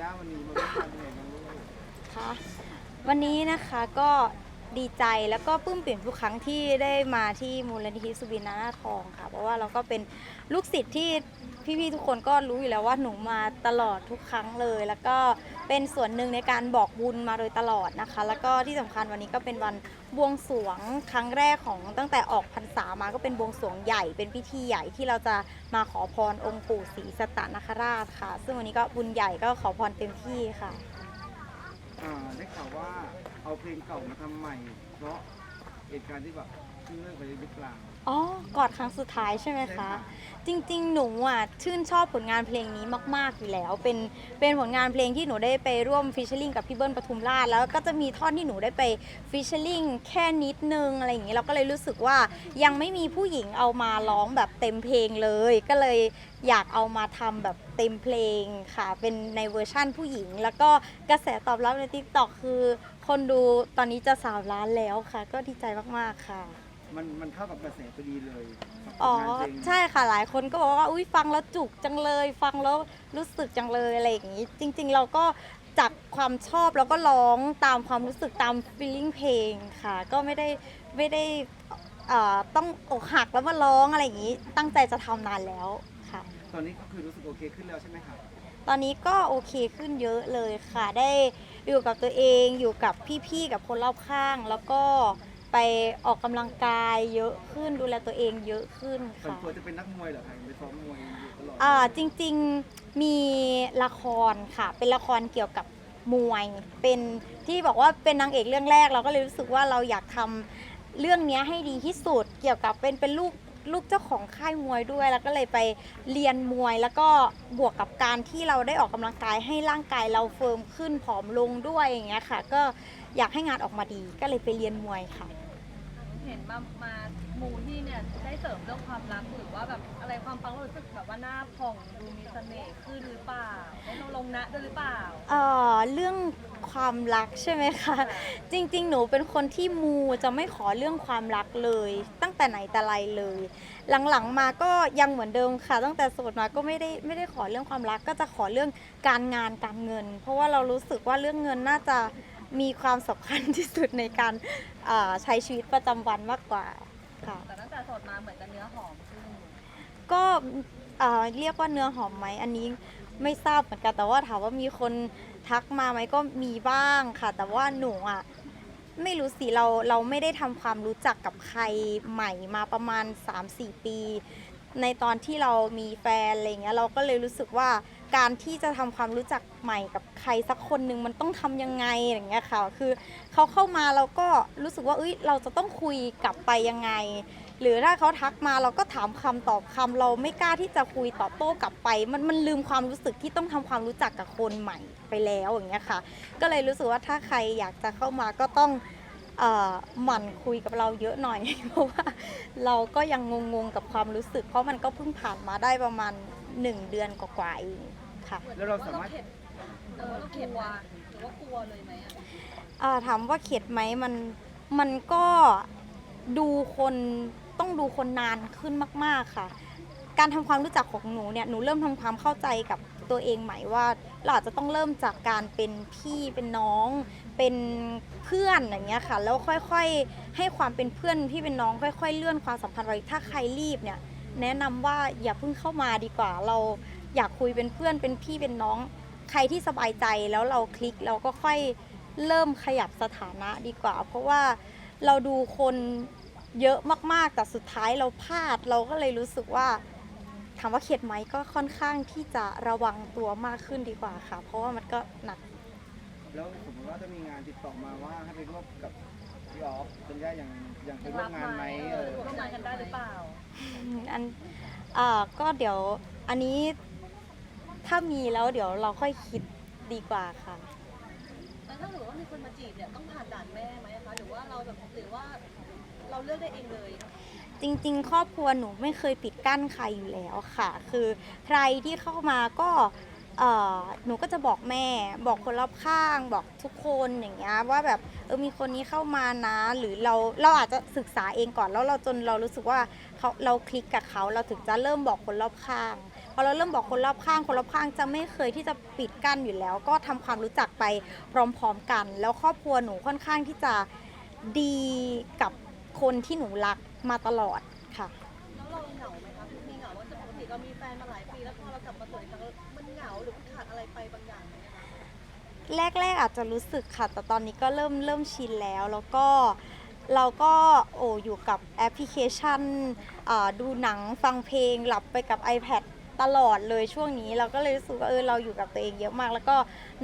ย่าวันนี้มาร่วมงานเป็นไงบ้างลูกค่ะวันนี้นะคะก็ดีใจแล้วก็ปลื้มปิ่มทุกครั้งที่ได้มาที่มูลนิธิสุบินนานาทองค่ะ เพราะว่าเราก็เป็นลูกศิษย์ที่ พี่ๆทุกคนก็รู้อยู่แล้วว่าหนูมาตลอดทุกครั้งเลย แล้วก็เป็นส่วนหนึ่งในการบอกบุญมาโดยตลอดนะคะ แล้วก็ที่สำคัญวันนี้ก็เป็นวันบวงสรวงครั้งแรกของตั้งแต่ออกพรรษามาก็เป็นบวงสรวงใหญ่ เป็นพิธีใหญ่ที่เราจะมาขอพรองค์ปู่ศรีสตตนคราชค่ะ ซึ่งวันนี้ก็บุญใหญ่ก็ขอพรเต็มที่ค่ะอ่าได้ข่าวว่าเอาเพลงเก่ามาทำใหม่เพราะ เหตุการณ์ที่แบบเพิ่งเลิกไปหรือเปล่าอ๋อกอดครั้งสุดท้ายใช่ไหมคะค่ะจริงๆ หนูอะชื่นชอบผลงานเพลงนี้มาก ๆ อยู่แล้ว เป็นเป็นผลงานเพลงที่หนูได้ไปร่วมฟิชเชอร์ลิงกับพี่เบิ้ลปทุมราชแล้วก็จะมีท่อนที่หนูได้ไปฟิชเชอร์ลิงแค่นิดนึงอะไรอย่างนี้เราก็เลยรู้สึกว่ายังไม่มีผู้หญิงเอามาร้องแบบเต็มเพลงเลย ก็เลยอยากเอามาทำแบบเต็มเพลงค่ะ เป็นในเวอร์ชั่นผู้หญิง แล้วก็กระแสตอบรับในทิกตอกคือ คนดูตอนนี้จะสามล้านแล้วค่ะ ก็ดีใจมากๆค่ะ มันมันเข้ากับกระแสพอดีเลยกับผลอ๋อ งานเพลงใช่ค่ะหลายคนก็บอกว่าอุ้ยฟังแล้วจุกจังเลย ฟังแล้วรู้สึกจังเลยอะไรอย่างนี้ จริง ๆ เราก็จากความชอบแล้วก็ร้องตามความรู้สึกตาม feeling เพลงค่ะ ก็ไม่ได้ไม่ได้เอ่อต้องอกหักแล้วมาร้องอะไรอย่างนี้ ตั้งใจจะทำนานแล้วค่ะ ตอนนี้ก็คือรู้สึกโอเคขึ้นแล้วใช่ไหมครับ ตอนนี้ก็โอเคขึ้นเยอะเลยค่ะ ได้อยู่กับตัวเองอยู่กับพี่ๆกับคนรอบข้าง แล้วก็ไปออกกำลังกายเยอะขึ้นดูแลตัวเองเยอะขึ้นส่วนค่ะ ตัวจะเป็นนักมวยเหรอครับไปซ้อมมวยอยู่ตลอดอ่าจริงๆมีละครค่ะ เป็นละครเกี่ยวกับมวยเป็นที่บอกว่าเป็นนางเอกเรื่องแรกเราก็เลยรู้สึกว่าเราอยากทำเรื่องเนี้ยให้ดีที่สุด เกี่ยวกับเป็นเป็นลูก ลูกเจ้าของค่ายมวยด้วย แล้วก็เลยไปเรียนมวย แล้วก็บวกกับการที่เราได้ออกกำลังกายให้ร่างกายเราเฟิร์มขึ้นผอมลงด้วยอย่างเงี้ยค่ะ ก็อยากให้งานออกมาดีก็เลยไปเรียนมวยค่ะ เห็นมามา มูที่เนี่ยได้เสริมเรื่องความรักหรือว่าแบบอะไรความปังแล้วรู้สึกแบบว่าหน้าผ่องดูมีเสน่ห์ขึ้นหรือเปล่าได้ลงลงนะด้วยหรือเปล่า เอ่อเรื่องความรักใช่ไหมคะ จริงๆ หนูเป็นคนที่มูจะไม่ขอเรื่องความรักเลย ตั้งแต่ไหนแต่ไรเลย หลังๆมาก็ยังเหมือนเดิมค่ะ ตั้งแต่โสดมาก็ไม่ได้ไม่ได้ขอเรื่องความรักก็จะขอเรื่องการงานการเงิน เพราะว่าเรารู้สึกว่าเรื่องเงินน่าจะมีความสำคัญที่สุดในการเอ่อใช้ชีวิตประจำวันมากกว่า ดมาเหมือนจะเนื้อหอมขึ้นก็เอ่อเรียกว่าเนื้อหอมไหมอันนี้ไม่ทราบเหมือนกันแต่ว่าถามว่ามีคนทักมาไหมก็มีบ้างค่ะ แต่ว่าหนูอะไม่รู้สิเราเราไม่ได้ทำความรู้จักกับใครใหม่มาประมาณ 3-4 ปี ในตอนที่เรามีแฟนอะไรเงี้ยเราก็เลยรู้สึกว่าการที่จะทำความรู้จักใหม่กับใครสักคนหนึ่งมันต้องทำยังไงอย่างเงี้ยค่ะ คือเขาเข้ามาเราก็รู้สึกว่าเอ้ยเราจะต้องคุยกลับไปยังไง หรือถ้าเขาทักมาเราก็ถามคำตอบคำเราไม่กล้าที่จะคุยตอบโต้กลับไป มันมันลืมความรู้สึกที่ต้องทำความรู้จักกับคนใหม่ไปแล้วอย่างเงี้ยค่ะ ก็เลยรู้สึกว่าถ้าใครอยากจะเข้ามาก็ต้องเอ่อหมั่นคุยกับเราเยอะหน่อย เพราะว่าเราก็ยังงงๆกับความรู้สึก เพราะมันก็เพิ่งผ่านมาได้ประมาณ 1 เดือนกว่าๆเองค่ะแล้วเราสามารถเข็ดเออเราเข็ดวะหรือว่ากลัวเลยไหมอะอ่าถามว่าเข็ดไหมมันมันก็ดูคน ต้องดูคนนานขึ้นมาก ๆค่ะ การทำความรู้จักของหนูเนี่ยหนูเริ่มทำความเข้าใจกับตัวเองใหม่ว่าเราอาจจะต้องเริ่มจากการเป็นพี่เป็นน้อง เป็นเพื่อนอย่างเงี้ยค่ะ แล้วค่อยๆ ให้ความเป็นเพื่อนพี่เป็นน้องค่อย ๆ เลื่อนความสัมพันธ์ไว้ถ้าใครรีบเนี่ยแนะนำว่าอย่าเพิ่งเข้ามาดีกว่า เราอยากคุยเป็นเพื่อนเป็นพี่เป็นน้อง ใครที่สบายใจแล้วเราคลิกเราก็ค่อยเริ่มขยับสถานะดีกว่า เพราะว่าเราดูคน เยอะมากๆ แต่สุดท้ายเราพลาดเราก็เลยรู้สึกว่าถามว่าเข็ดไหมก็ค่อนข้างที่จะระวังตัวมากขึ้นดีกว่าค่ะ เพราะว่ามันก็หนักแล้วสมมติว่าถ้ามีงานติดต่อมาว่าให้ไปร่วมกับพี่ออฟเป็นย่าอย่างอย่างไปร่วมงานไหมเอเอออร่วมงานกันได้หรือเปล่าอันอ่าก็เดี๋ยวอันนี้ถ้ามีแล้วเดี๋ยวเราค่อยคิดดีกว่าค่ะแล้วถ้าถือว่ามีคนมาจีบเนี่ยต้องผ่านด่านแม่ไหมคะหรือว่าเราแบบหรือว่า เราเลือกได้เองเลย จริงๆ ครอบครัวหนูไม่เคยปิดกั้นใครอยู่แล้วค่ะ คือใครที่เข้ามาก็เอ่อหนูก็จะบอกแม่ บอกคนรอบข้าง บอกทุกคนอย่างเงี้ยว่าแบบเออมีคนนี้เข้ามานะ หรือเราเราอาจจะศึกษาเองก่อนแล้วเราจนเรารู้สึกว่าเขาเราคลิกกับเขาเราถึงจะเริ่มบอกคนรอบข้างพอเราเริ่มบอกคนรอบข้าง คนรอบข้างจะไม่เคยที่จะปิดกั้นอยู่แล้ว ก็ทำความรู้จักไปพร้อมๆกัน แล้วครอบครัวหนูค่อนข้างที่จะดีกับ คนที่หนูรักมาตลอดค่ะ แล้วเราเหงาไหมคะมีเหงาว่าปกติเรามีแฟนมาหลายปีแล้วพอเรากลับมาโสดอีกครั้งมันเหงาหรือมันขาดอะไรไปบางอย่างไหมคะแรกๆอาจจะรู้สึกค่ะ แต่ตอนนี้ก็เริ่มเริ่มชินแล้ว แล้วก็เราก็โอ้อยู่กับแอปพลิเคชันอ่าดูหนังฟังเพลงหลับไปกับ iPad ตลอดเลยช่วงนี้เราก็เลยรู้สึกว่าเออเราอยู่กับตัวเองเยอะมาก แล้วก็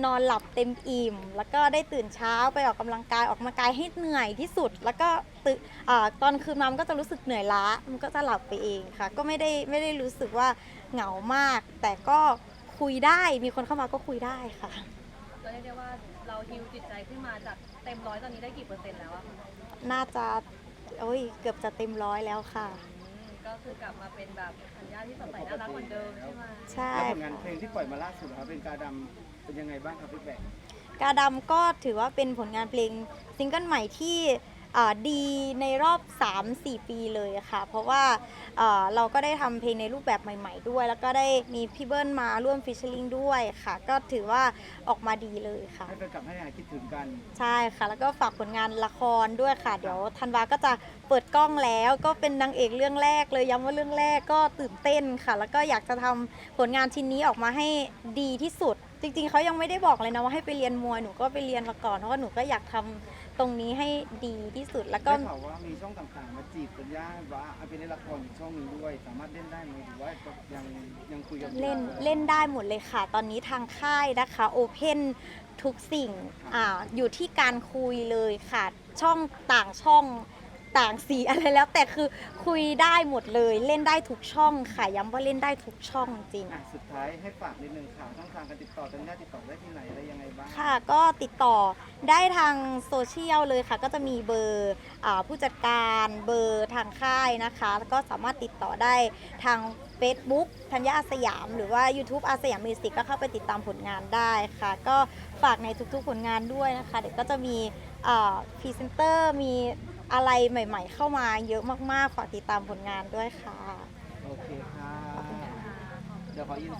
นอนหลับเต็มอิ่ม แล้วก็ได้ตื่นเช้าไปออกกำลังกายออกกำลังกายให้เหนื่อยที่สุด แล้วก็ตื่นอาตอนคืนมามันก็จะรู้สึกเหนื่อยล้ามันก็จะหลับไปเองค่ะ ก็ไม่ได้ไม่ได้รู้สึกว่าเหงามาก แต่ก็คุยได้มีคนเข้ามาก็คุยได้ค่ะเราเรียกได้ว่าเราฮิวจิตใจขึ้นมาจากเต็มร้อยตอนนี้ได้กี่เปอร์เซ็นต์แล้วอะคะน่าจะโอ้ยเกือบจะเต็มร้อยแล้วค่ะอืม ก็คือกลับมาเป็นแบบธัญญาที่สดใสน่ารักเหมือนเดิมใช่ไหมใช่แล้วผลงานเพลงที่ปล่อยมาล่าสุดนะครับเป็นกาดำเป็นยังไงบ้างครับพี่แบง กาดำก็ถือว่าเป็นผลงานเพลงซิงเกิลใหม่ที่อ่า ดีในรอบ 3-4 ปีเลยค่ะ เพราะว่าอ่าเราก็ได้ทำเพลงในรูปแบบใหม่ๆด้วย แล้วก็ได้มีพี่เบิ้ลมาร่วมฟิชเชอร์ลิงด้วยค่ะ ก็ถือว่าออกมาดีเลยค่ะ ให้แฟนกลับให้หายคิดถึงกัน ใช่ค่ะ แล้วก็ฝากผลงานละครด้วยค่ะ เดี๋ยวธันวาก็จะเปิดกล้องแล้ว ก็เป็นนางเอกเรื่องแรกเลยย้ำว่าเรื่องแรกก็ตื่นเต้นค่ะ แล้วก็อยากจะทำผลงานชิ้นนี้ออกมาให้ดีที่สุด จริงๆเขายังไม่ได้บอกเลยนะว่าให้ไปเรียนมวยหนูก็ไปเรียนมาก่อนเพราะว่าหนูก็อยากทำ ตรงนี้ให้ดีที่สุดแล้วก็ ได้ข่าวว่ามีช่องต่างๆมาจีบสัญญาว่าเอาไปเล่นละครอีกช่องหนึงด้วย สามารถเล่นได้ไหมหรือว่ายังยังคุยกันอยู่เล่นเล่นได้หมดเลยค่ะ ตอนนี้ทางค่ายนะคะโอเพนทุกสิ่งอ่าอยู่ที่การคุยเลยค่ะ ช่องต่างช่อง ต่างสีอะไรแล้ว แต่คือคุยได้หมดเลยเล่นได้ทุกช่องค่ะย้ำว่าเล่นได้ทุกช่องจริงอะสุดท้ายให้ฝากนิดนึงค่ะช่องทางการติดต่อสัญญาติดต่อได้ที่ไหนอะไรยังไงบ้างค่ะ ก็ติดต่อได้ทางโซเชียลเลยค่ะ ก็จะมีเบอร์อาผู้จัดการเบอร์ทางค่ายนะคะแล้วก็สามารถติดต่อได้ทาง Facebook ธัญญาอาสยาม หรือว่า YouTube อาสยามมิวสิกก็เข้าไปติดตามผลงานได้ค่ะ ก็ฝากในทุกๆผลงานด้วยนะคะ เดี๋ยวก็จะมีพรีเซนเตอร์มี อะไรใหม่ ๆ เข้ามาเยอะมากๆ ฝากติดตามผลงานด้วยค่ะ โอเคค่ะ เดี๋ยวขอยิน